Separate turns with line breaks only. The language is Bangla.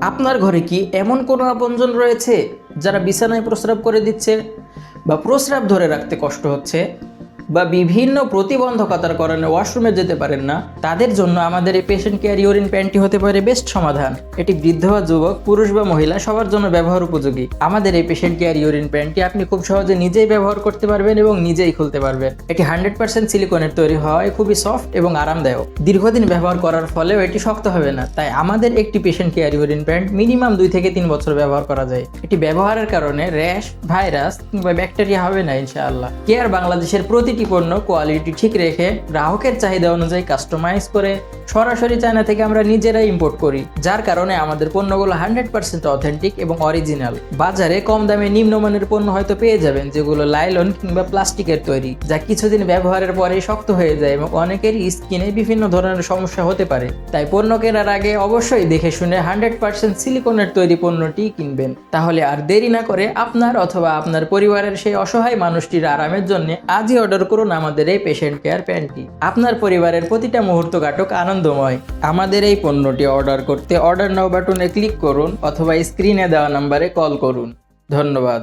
আপনার ঘরে কি এমন কোনো আপনজন রয়েছে যারা বিছানায় প্রস্রাব করে দিচ্ছে বা প্রস্রাব ধরে রাখতে কষ্ট হচ্ছে? বা বিভিন্ন প্রতিবন্ধকতার কারণে ওয়াশরুমে যেতে পারেন না, তাদের জন্য আমাদের এই পেশেন্ট কেয়ার ইউরিন প্যান্টটি হতে পারে বেস্ট সমাধান। এটি বৃদ্ধ বা যুবক, পুরুষ বা মহিলা, সবার জন্য ব্যবহার উপযোগী। আমাদের এই পেশেন্ট কেয়ার ইউরিন প্যান্টটি আপনি খুব সহজে নিজেই ব্যবহার করতে পারবেন এবং নিজেই খুলতে পারবেন। এটি হান্ড্রেড পার্সেন্ট সিলিকনের তৈরি হওয়ায় খুবই সফট এবং আরামদায়ক। দীর্ঘদিন ব্যবহার করার ফলেও এটি শক্ত হবে না, তাই আমাদের একটি patient care urine pant minimum দুই থেকে তিন বছর ব্যবহার করা যায়। এটি ব্যবহারের কারণে র্যাশ ভাইরাস কিংবা ব্যাকটেরিয়া হবে না, ইনশাআল্লাহ। কেয়ার বাংলাদেশের প্রতিটি পণ্য কোয়ালিটি ঠিক রেখে গ্রাহকের চাহিদা অনুযায়ী কাস্টমাইজ করে সরাসরি চায়না থেকে আমরা নিজেরাই ইম্পোর্ট করি, যার কারণে আমাদের পণ্যগুলো হান্ড্রেড পার্সেন্ট অথেন্টিক এবং অরিজিনাল বাজারে কম দামে নিম্নমানের পণ্য হয়তো পেয়ে যাবেন, যেগুলো লাইলন কিংবা প্লাস্টিকের তৈরি, যা কিছুদিন ব্যবহারের পরেই শক্ত হয়ে যায় এবং অনেকেরই স্কিনে বিভিন্ন ধরনের সমস্যা হতে পারে। তাই পণ্য কেনার আগে অবশ্যই দেখে শুনে হান্ড্রেড পার্সেন্ট সিলিকনের তৈরি পণ্যটি কিনবেন। তাহলে আর দেরি না করে আপনার অথবা আপনার পরিবারের সেই অসহায় মানুষটির আরামের জন্য আজই অর্ডার করুন আমাদের এই পেশেন্ট কেয়ার প্যান্টটি আপনার পরিবারের প্রতিটা মুহূর্ত কাটুক আনন্দময়। আমাদের এই পণ্যটি অর্ডার করতে অর্ডার নাও বাটনে ক্লিক করুন অথবা স্ক্রিনে দেওয়া নাম্বারে কল করুন। ধন্যবাদ।